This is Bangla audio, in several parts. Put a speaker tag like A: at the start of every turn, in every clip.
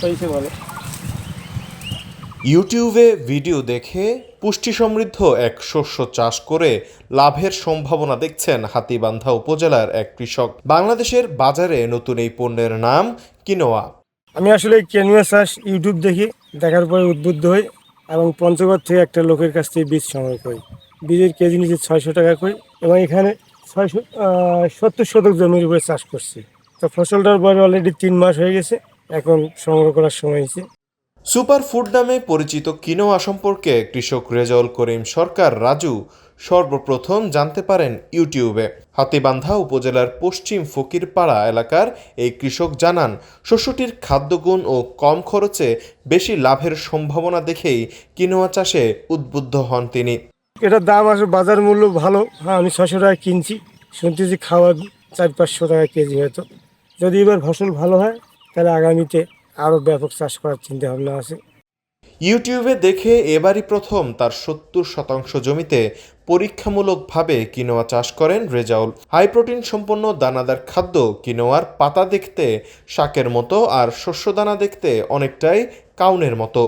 A: হয়েছে ভালো
B: ইউটিউবে ভিডিও দেখে পুষ্টি সমৃদ্ধ এক শস্য চাষ করে লাভের সম্ভাবনা দেখছেন হাতীবান্ধা উপজেলার এক কৃষক। বাংলাদেশের বাজারে নতুন এই পণ্যের নাম কিনোয়া।
A: আমি আসলে কেনুয়া চাষ ইউটিউব দেখি দেখার পরে উদ্বুদ্ধ হই এবং পঞ্চগড় থেকে একটা লোকের কাছ থেকে বীজ সংগ্রহ করি। বীজের কেজি নিচে ছয়শো টাকা করি এবং এখানে ছয়শো সত্তর শতক জমির উপরে চাষ করছি। তো ফসলটার বয়স অলরেডি তিন মাস হয়ে গেছে। এখন সংগ্রহ করার সময় হয়েছে।
B: সুপার ফুড নামে পরিচিত কিনোয়া সম্পর্কে কৃষক রেজাউল করিম সরকার রাজু সর্বপ্রথম জানতে পারেন ইউটিউবে। হাতিবান্ধা উপজেলার পশ্চিম ফকিরপাড়া এলাকার এই কৃষক জানান শস্যটির খাদ্যগুণ ও কম খরচে বেশি লাভের সম্ভাবনা দেখেই কিনোয়া চাষে উদ্বুদ্ধ হন তিনি।
A: এটার দাম আসলে বাজার মূল্য ভালো। হ্যাঁ আমি ছশো টাকা কিনছি। শুনতেছি খাওয়া চার পাঁচশো টাকা কেজি হয়তো। যদি এবার ফসল ভালো হয় তাহলে আগামীতে আরও ব্যাপক চাষ করার চিন্তা ভাবনা আছে।
B: ইউটিউবে দেখে এবারই প্রথম তার সত্তর শতাংশ জমিতে পরীক্ষামূলকভাবে কিনোয়া চাষ করেন রেজাউল। হাই প্রোটিন সম্পন্ন দানাদার খাদ্য কিনোয়ার পাতা দেখতে শাকের মতো আর শস্যদানা দেখতে অনেকটাই কাউনের মতো।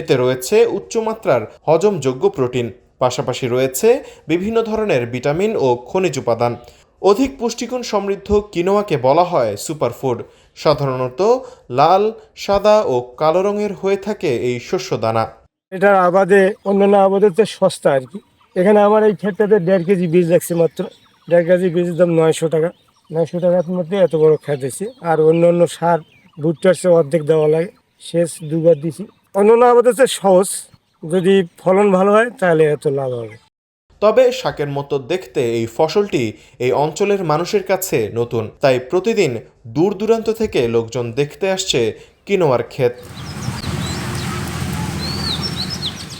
B: এতে রয়েছে উচ্চমাত্রার হজমযোগ্য প্রোটিন, পাশাপাশি রয়েছে বিভিন্ন ধরনের ভিটামিন ও খনিজ উপাদান। অধিক পুষ্টিগুণ সমৃদ্ধ কিনোয়াকে বলা হয় সুপারফুড। সাধারণত লাল, সাদা ও কালো রঙের হয়ে থাকে এই শস্য দানা।
A: এটার আবাদে, অন্যান্য আবাদের চেয়ে সস্তা আর কি। এখানে আমার এই ক্ষেতটাতে দেড় কেজি বীজ লাগছে মাত্র। দেড় কেজি বীজের দাম নয়শো টাকা। নয়শো টাকার মধ্যে এত বড় খেত হয়েছে। আর অন্য অন্য সার, ভুট্টার চেয়ে অর্ধেক দেওয়া লাগে। শেষ দুবার দিছি। অন্যান্য আবাদের সহজ। যদি ফলন ভালো হয়, তাহলে এত লাভ হবে।
B: তবে শাকের মতো দেখতে এই ফসলটি এই অঞ্চলের মানুষের কাছে নতুন। তাই প্রতিদিন দূর দূরান্ত থেকে লোকজন দেখতে আসছে কিনোয়ার ক্ষেত।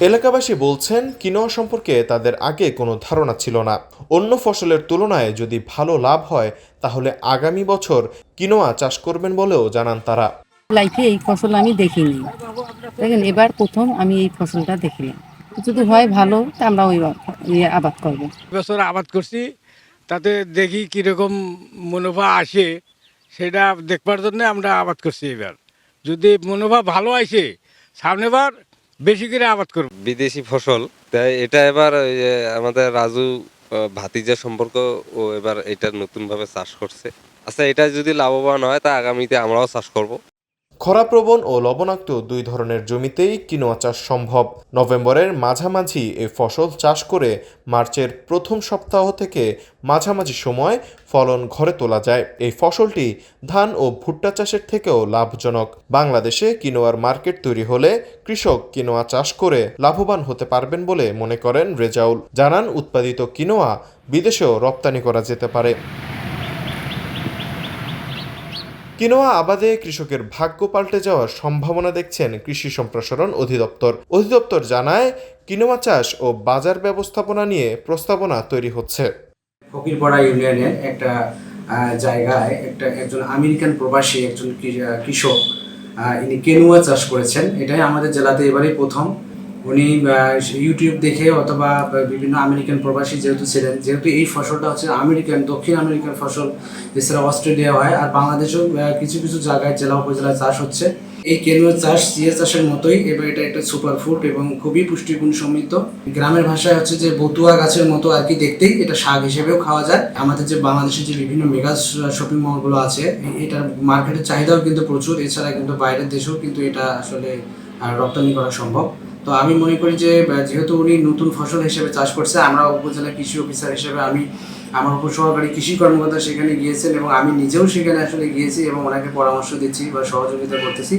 B: এলাকাবাসী বলছেন, কিনোয়া সম্পর্কে তাদের আগে কোনো ধারণা ছিল না। অন্য ফসলের তুলনায় যদি ভালো লাভ হয়, তাহলে আগামী বছর কিনোয়া চাষ করবেন বলেও জানান তারা।
C: লাইফে এই ফসল আমি দেখিনি। দেখেন, এবার প্রথম আমি এই ফসলটা দেখলাম যদি হয় ভালো তা আমরা ওই ইয়ে আবাদ করব।
D: বছর আবাদ করছি তাতে দেখি কীরকম মুনাফা আসে সেটা দেখবার জন্য আমরা আবাদ করছি এবার। যদি মুনাফা ভালো আসে সামনেবার বেশি করে আবাদ করব।
E: বিদেশি ফসল তাই এটা এবার আমাদের রাজু ভাতিজা সম্পর্ক ও এবার এটা নতুনভাবে চাষ করছে। আচ্ছা এটা যদি লাভবান হয় তা আগামীতে আমরাও চাষ করব।
B: খরাপ্রবণ ও লবণাক্ত দুই ধরনের জমিতেই কিনোয়া চাষ সম্ভব। নভেম্বরের মাঝামাঝি এ ফসল চাষ করে মার্চের প্রথম সপ্তাহ থেকে মাঝামাঝি সময় ফলন ঘরে তোলা যায়। এই ফসলটি ধান ও ভুট্টা চাষের থেকেও লাভজনক। বাংলাদেশে কিনোয়ার মার্কেট তৈরি হলে কৃষক কিনোয়া চাষ করে লাভবান হতে পারবেন বলে মনে করেন রেজাউল। জানান, উৎপাদিত কিনোয়া বিদেশেও রপ্তানি করা যেতে পারে। কিনোয়া আবাদে কৃষকের ভাগ্য পাল্টে যাওয়ার সম্ভাবনা দেখছেন কৃষি সম্প্রসারণ অধিদপ্তর। অধিদপ্তর জানায়, কিনোয়া চাষ ও বাজার ব্যবস্থাপনা নিয়ে প্রস্তাবনা তৈরি হচ্ছে।
F: ফকিরপাড়া ইউনিয়নের একটা জায়গায় একটা একজন আমেরিকান প্রবাসী একজন কৃষক ইনি কেনুয়া চাষ করেছেন। এটাই আমাদের জেলাতে এবারেই প্রথম। উনি ইউটিউব দেখে অথবা বিভিন্ন আমেরিকান প্রবাসী যেহেতু ছিলেন, যেহেতু এই ফসলটা হচ্ছে আমেরিকান, দক্ষিণ আমেরিকান ফসল, এছাড়া অস্ট্রেলিয়া হয়, আর বাংলাদেশেও কিছু কিছু জায়গায়, জেলা উপজেলায় চাষ হচ্ছে। এই কেনুয়া চাষ চিয়া চাষের মতোই, এবার এটা একটা সুপার ফুড এবং খুবই পুষ্টিগুণ সমৃদ্ধ। গ্রামের ভাষায় হচ্ছে যে, বতুয়া গাছের মতো আর কি দেখতেই এটা শাক হিসেবেও খাওয়া যায়। আমাদের যে বাংলাদেশের যে বিভিন্ন মেগা শপিং মলগুলো আছে এটার মার্কেটের চাহিদাও কিন্তু প্রচুর। এছাড়া কিন্তু বাইরের দেশেও কিন্তু এটা আসলে রপ্তানি করা সম্ভব। তো আমি মনে করি যে যেহেতু উনি নতুন ফসল হিসেবে চাষ করছে, আমরা উপজেলা কৃষি অফিসার হিসেবে আমি আমার উপসহকারী কৃষি কর্মকর্তা সেখানে গিয়েছেন এবং আমি নিজেও সেখানে আসলে গিয়েছি এবং ওনাকে পরামর্শ দিচ্ছি বা সহযোগিতা করতেছি।